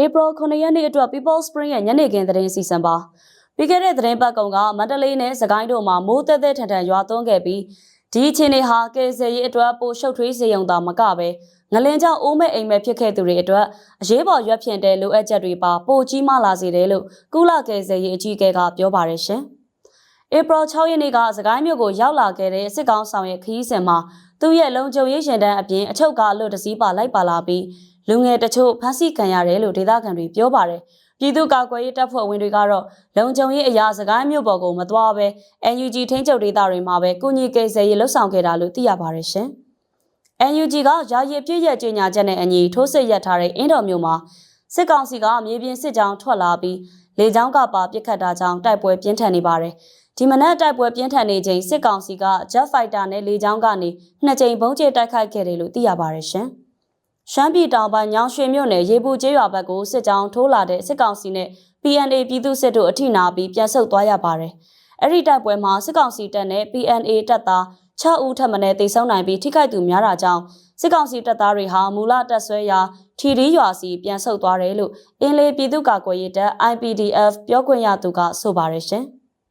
April 9ရက်နေ့အတွက် People Spring ရဲ့ညနေခင်းသတင်းစီစဉ်ပါပြီးခဲ့တဲ့သတင်းပတ်ကောင်ကမန္တလေးနဲ့စကိုင်းတို့မှာမိုးသက်သက်ထန်ထန်ရွာသွန်းခဲ့ပြီးဒီအခြေအနေဟာကယ်ဆယ်ရေးအတွက်ပိုရှုပ်ထွေးစေုံသာမကပဲငလင်ကြောင့်အိုးမဲ့အိမ်မဲ့ဖြစ်ခဲ့သူတွေအတွက်အရေးပေါ်ရွက်ဖြင့်တဲ့လိုအပ်ချက်တွေပါပိုကြီးမားလာစေတယ်လို့ကုလကယ်ဆယ်ရေးအကြီးအကဲကပြောပါတယ်ရှင်။ April 6ရက်နေ့ကစကိုင်းမြို့ကိုရောက်လာခဲ့တဲ့စစ်ကောင်ဆောင်ရဲ့ခရီးစဉ်မှာသူ့ရဲ့လုံခြုံရေးရှင်တန်းအပြင်အချုပ်ကားအလို့တစည်းပါလိုက်ပါလာပြီး လူငယ်တချို့ဖမ်းဆီးခံရတယ်လို့ဒေသခံတွေပြောပါတယ်။ပြည်သူ့ကာကွယ်ရေးတပ်ဖွဲ့ဝင်တွေကတော့လုံခြုံရေးအရာစကိုင်းမြို့ပေါ်ကိုမသွားဘဲ NUG ထိန်းချုပ်ဒေသတွေမှာပဲကုညီကိစ္စရေးလှုပ်ဆောင်ခဲ့တာလို့သိရပါတယ်ရှင်။ NUG ကယာယီပြည့်ရဲ့ကြေညာချက်နဲ့အညီထိုးစစ်ရပ်ထားတဲ့အင်းတော်မြို့မှာစစ်ကောင်စီကမြေပြင်စစ်ကြောင်းထွက်လာပြီးလေကြောင်းကပါပစ်ခတ်တာကြောင့်တိုက်ပွဲပြင်းထန်နေပါတယ်။ဒီမနက်တိုက်ပွဲပြင်းထန်နေချိန်စစ်ကောင်စီက Jet Fighter နဲ့လေကြောင်းကနေနှစ်ကြိမ်ဘုံကျဲတိုက်ခိုက်ခဲ့တယ်လို့သိရပါတယ်ရှင်။ ရှမ်းပြည်တောင်ပိုင်းညောင်ရွှေမြို့နယ်ရေပူကျေးရွာဘက်ကိုစစ်ကြောင်းထိုးလာတဲ့စစ်ကောင်စီနဲ့ PNA ပြည်သူစစ်တို့အထိနာပြီးပြန်ဆုတ်သွားရပါတယ်။အဲ့ဒီတိုက်ပွဲမှာစစ်ကောင်စီတပ်နဲ့ PNA တပ်သား6ဦးထပ်မံတေဆုံးနိုင်ပြီးထိခိုက်သူများတာကြောင့်စစ်ကောင်စီတပ်သားတွေဟာမူလတပ်ဆွဲရာထီရီရွာစီပြန်ဆုတ်သွားတယ်လို့အင်းလေးပြည်သူ့ကာကွယ်ရေးတပ် IPDF ပြောခွင့်ရသူကဆိုပါတယ်ရှင်။